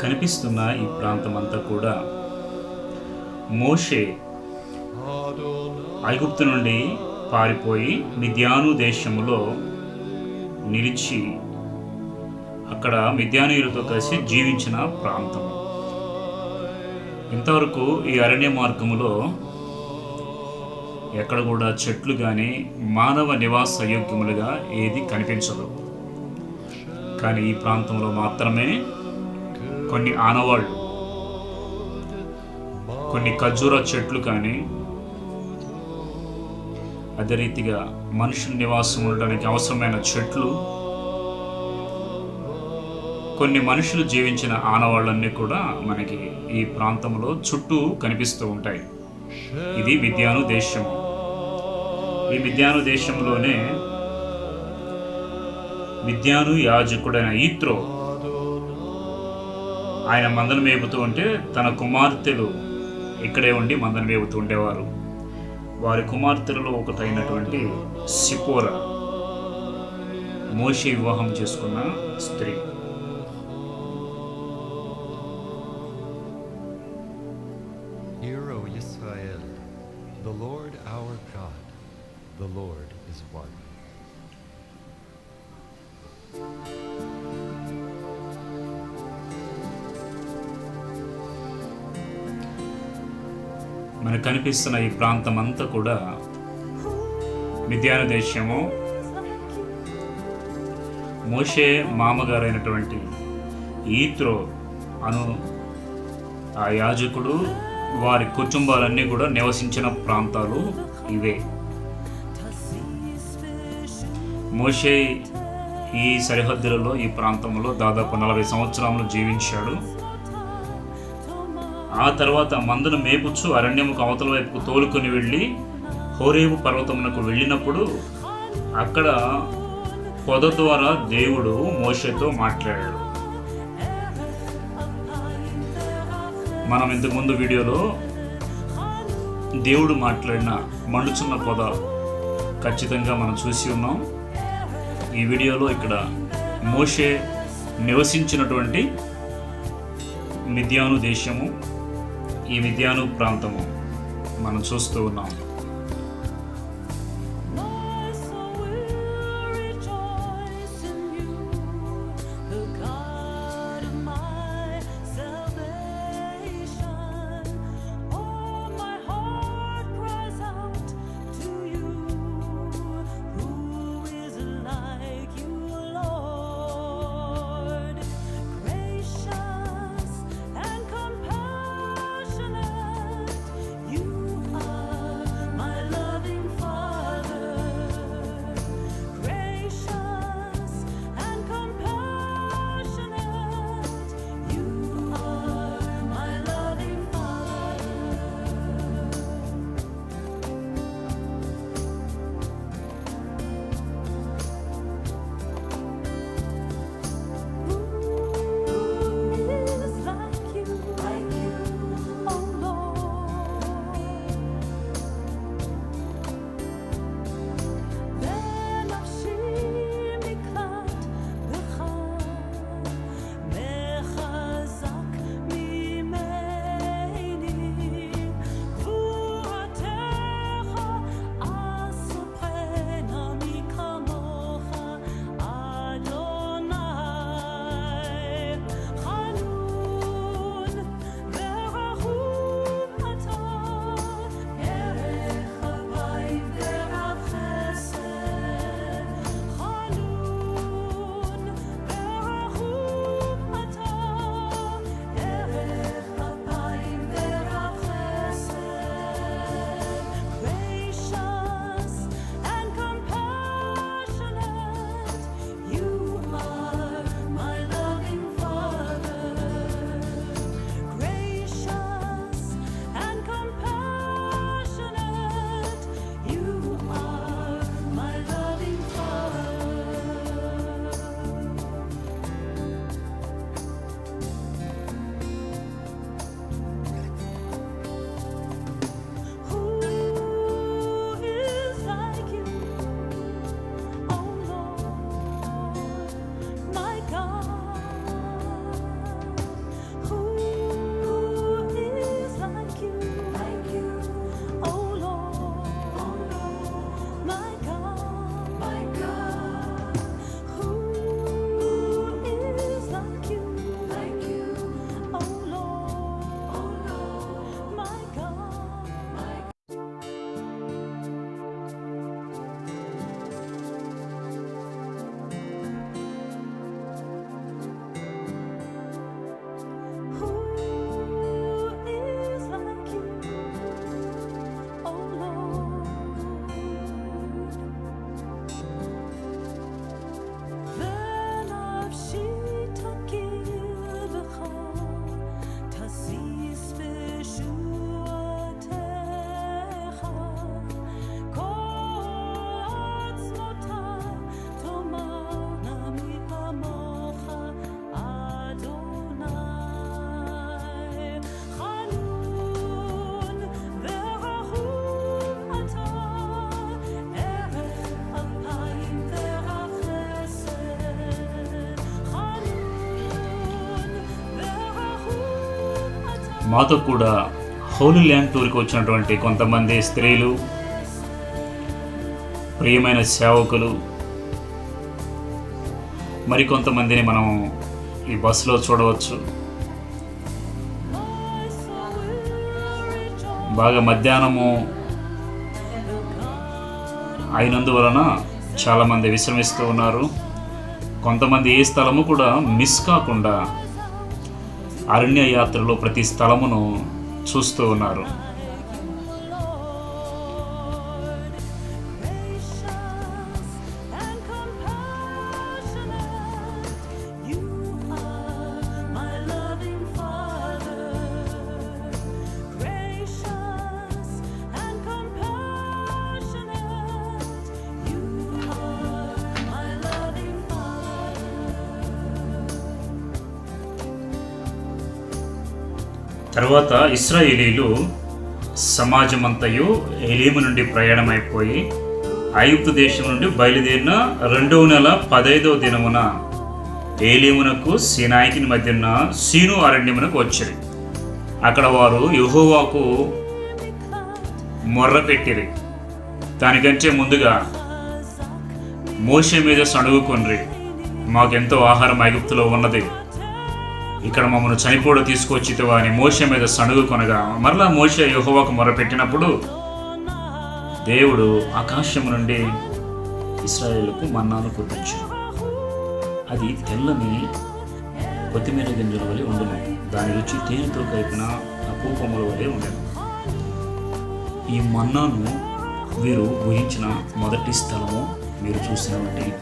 కనిపిస్తున్న ఈ ప్రాంతం అంతా కూడా మోషే ఐగుప్తు నుండి పారిపోయి మిద్యాను దేశములో నిలిచి అక్కడ మిద్యానీయులతో కలిసి జీవించిన ప్రాంతం. ఇంతవరకు ఈ అరణ్య మార్గములో ఎక్కడ కూడా చెట్లు కానీ మానవ నివాస యోగ్యములుగా ఏది కనిపించదు. కానీ ఈ ప్రాంతంలో మాత్రమే కొన్ని ఆనవాళ్ళు కొన్ని ఖజూర చెట్లు కానీ అదే రీతిగా మనుషుల నివాసం ఉండడానికి అవసరమైన చెట్లు కొన్ని మనుషులు జీవించిన ఆనవాళ్ళన్నీ కూడా మనకి ఈ ప్రాంతంలో చుట్టూ కనిపిస్తూ ఉంటాయి. ఇది విద్యాను దేశం. ఈ విద్యాను దేశంలోనే మిద్యాను యాజకుడైన ఈత్రో ఆయన మందలు మేపుతూ ఉంటే తన కుమార్తెలు ఇక్కడే ఉండి మందను మేపుతూ ఉండేవారు వారి కుమార్తెలలో ఒకటైనటువంటి సిపోరా మోషి వివాహం చేసుకున్న స్త్రీ Israel, the Lord our God, the Lord is one. మనకు కనిపిస్తున్న ఈ ప్రాంతం అంతా కూడా మిద్యాన దేశము. మోషే మామగారైనటువంటి ఈత్రో అను ఆ యాజకుడు వారి కుటుంబాలన్నీ కూడా నివసించిన ప్రాంతాలు ఇవే. మోషే ఈ సరిహద్దులలో ఈ ప్రాంతంలో దాదాపు నలభై సంవత్సరాలు జీవించాడు. ఆ తర్వాత మందును మేపుచ్చు అరణ్యముకు అవతల వైపుకు తోలుకొని వెళ్ళి హోరేబు పర్వతమునకు వెళ్ళినప్పుడు అక్కడ పొద ద్వారా దేవుడు మోషతో మాట్లాడాడు. మనం ఇంతకుముందు వీడియోలో దేవుడు మాట్లాడిన మండుచున్న పొద ఖచ్చితంగా మనం చూసి ఉన్నాం. ఈ వీడియోలో ఇక్కడ మోషే నివసించినటువంటి మిథ్యాను దేశము ఈ మిద్యాను ప్రాంతము మనం చూస్తూ ఉన్నాం. మాతో కూడా హోలీ ల్యాండ్ టూర్కి వచ్చినటువంటి కొంతమంది స్త్రీలు ప్రియమైన సేవకులు మరికొంతమందిని మనం ఈ బస్సులో చూడవచ్చు. బాగా మధ్యాహ్నము అయినందువలన చాలామంది విశ్రమిస్తూ ఉన్నారు. కొంతమంది ఏ స్థలము కూడా మిస్ కాకుండా అరణ్య యాత్రలో ప్రతి స్థలమును చూస్తూ ఉన్నారు. తర్వాత ఇస్రాయేలీలు సమాజమంతయు ఎలీము నుండి ప్రయాణమైపోయి ఐగుప్తు దేశం నుండి బయలుదేరిన రెండవ నెల పదైదవ దినమున ఏలీమునకు సీనాయికి మధ్యన సీను అరణ్యమునకు వచ్చారు. అక్కడ వారు యహోవాకు మొర్ర పెట్టిరి. దానికంటే ముందుగా మోషే మీద సణుగుకొనరి. మాకెంతో ఆహారం ఐగుప్తులో ఉన్నది. ఇక్కడ మమ్మల్ని చనిపోడు తీసుకొచ్చితివా అని మోషే మీద సణుగు కొనగా మరలా మోషే యెహోవాకు మొరపెట్టినప్పుడు దేవుడు ఆకాశం నుండి ఇస్రాయేలుకు మన్నాను కుట్టించాడు అది తెల్లని కొత్తిమీర గింజల వలె ఉండను. దాని రుచి తేనెతో కలిపిన అపూపముల వలె ఉండను. ఈ మన్నాను వీరు ఊహించిన మొదటి స్థలము మీరు చూసినటువంటి ఈ